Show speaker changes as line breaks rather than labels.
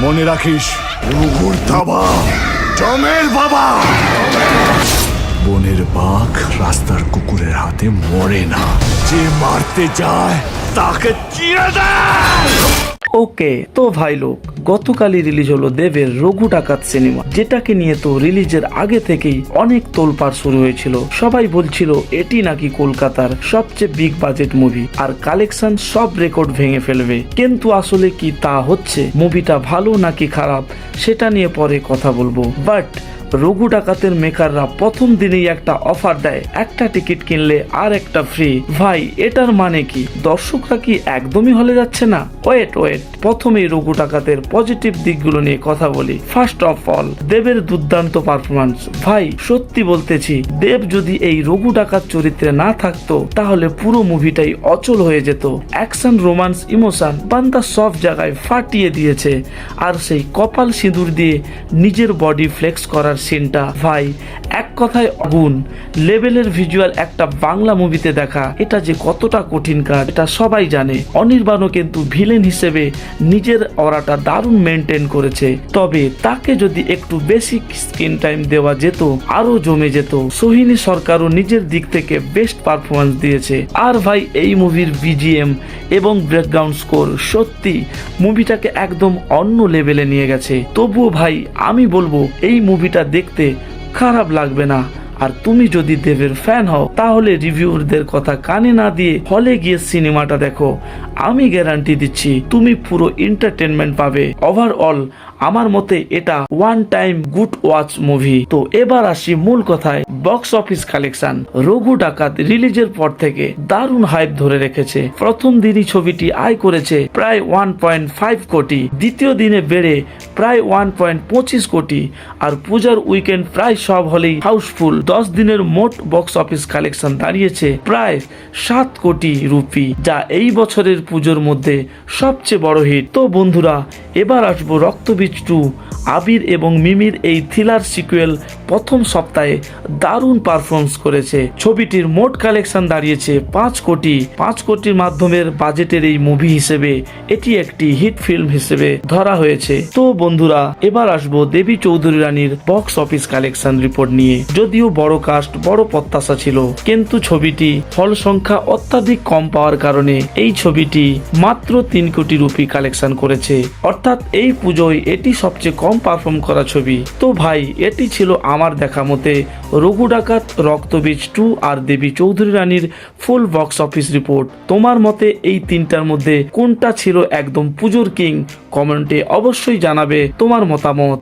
মনে রাখিস জমের বাবা। বনের বাঘ রাস্তার কুকুরের হাতে মরে না। যে মারতে যায় তাকে চিরে দেয়।
ওকে, তো ভাই লোক, গতকালই রিলিজ হলো দেবের রঘু ডাকাত সিনেমা, যেটাকে নিয়ে তো রিলিজের আগে থেকেই অনেক তোলপাড় শুরু হয়েছিল। সবাই বলছিল, এটি নাকি কলকাতার সবচেয়ে বিগ বাজেট মুভি আর কালেকশন সব রেকর্ড ভেঙে ফেলবে। কিন্তু আসলে কি তা হচ্ছে? মুভিটা ভালো নাকি খারাপ? সেটা নিয়ে পরে কথা বলব। বাট রঘু ডাকাতের মেকাররা প্রথম দিনেই একটা অফার দেয়, একটা টিকিট কিনলে আর একটা ফ্রি ভাই, এটার মানে কি? দর্শকরা কি একদমই হলে যাচ্ছে না? ওয়েট ওয়েট প্রথমেই রঘু ডাকাতের পজিটিভ দিকগুলো নিয়ে কথা বলি। ফার্স্ট অফ অল দেবের দুর্দান্ত পারফরমেন্স ভাই, সত্যি বলতেছি, দেব যদি এই রঘু ডাকাত চরিত্রে না থাকতো, তাহলে পুরো মুভিটাই অচল হয়ে যেত। অ্যাকশন রোমান্স ইমোশন বান্দা সব জায়গায় ফাটিয়ে দিয়েছে। আর সেই কপাল সিঁদুর দিয়ে নিজের বডি ফ্লেক্স করার সিনটা। ভাই, এক কথায় অগুন লেভেলের ভিজুয়াল একটা বাংলা মুভিতে দেখা, এটা যে কতটা কঠিন কাজ, এটা সবাই জানে। অনির্বাণও কিন্তু ভিলেন হিসেবে নিজের অরাটা দারুণ মেনটেন করেছে। তবে তাকে যদি একটু বেশি স্ক্রিন টাইম দেওয়া যেত আরও জমে যেত, সোহিনী সরকারও নিজের দিক থেকে বেস্ট পারফরমেন্স দিয়েছে। আর ভাই, এই মুভির বিজিএম এবং ব্রেকগ্রাউন্ড স্কোর সত্যি মুভিটাকে একদম অন্য লেভেলে নিয়ে গেছে। তবুও ভাই, আমি বলব, এই মুভিটা দেখতে খারাপ লাগবে না। আর তুমি যদি দেবের ফ্যান হও, তাহলে রিভিউরদের কথা কানে না দিয়ে হলে গিয়ে সিনেমাটা দেখো। আমি গ্যারান্টি দিচ্ছি, তুমি পুরো এন্টারটেনমেন্ট পাবে। ওভারঅল আমার মতে এটা one time good watch movie তো এবার আসি মূল কথায় বক্স অফিস কালেকশন রঘু ডাকাত রিলিজের পর থেকে দারুণ হাইপ ধরে রেখেছে। প্রথম দিনই ছবিটি আয় করেছে প্রায় ওয়ান পয়েন্ট ফাইভ কোটি। দ্বিতীয় দিনে বেড়ে প্রায় ওয়ান পয়েন্ট পঁচিশ কোটি। আর পূজার উইকেন্ড প্রায় সব হলেই হাউসফুল দশ দিনের মোট বক্স অফিস কালেকশন দাঁড়িয়েছে প্রায় সাত কোটি রুপি, যা এই বছরের পুজোর মধ্যে সবচেয়ে বড় হিট তো বন্ধুরা এবার আসব রক্তবীজ টু আবির এবং মিমির এই থ্রিলার সিকুয়েল প্রথম সপ্তাহে দারুণ পারফরমেন্স করেছে। ছবিটির মোট কালেকশন দাঁড়িয়েছে পাঁচ কোটি। পাঁচ কোটির মাধ্যমের বাজেটের এই মুভি হিসেবে এটি একটি হিট ফিল্ম হিসেবে ধরা হয়েছে। তো বন্ধুরা, এবার আসব দেবী চৌধুরী রানীর বক্স অফিস কালেকশন রিপোর্ট নিয়ে। যদিও বড় কাস্ট বড় প্রত্যাশা ছিল, কিন্তু ছবিটি ফল সংখ্যা অত্যাধিক কম পাওয়ার কারণে এই ছবিটি মাত্র তিন কোটি রুপি কালেকশন করেছে। অর্থাৎ এই পুজোয় এটি সবচেয়ে কম পারফর্ম করা ছবি। তো ভাই, এটি ছিল আমার দেখা মতে রঘু ডাকাত, রক্তবীজ টু আর দেবী চৌধুরী রানীর ফুল বক্স অফিস রিপোর্ট তোমার মতে এই তিনটার মধ্যে কোনটা ছিল একদম পুজোর কিং? কমেন্টে অবশ্যই জানাবে তোমার মতামত।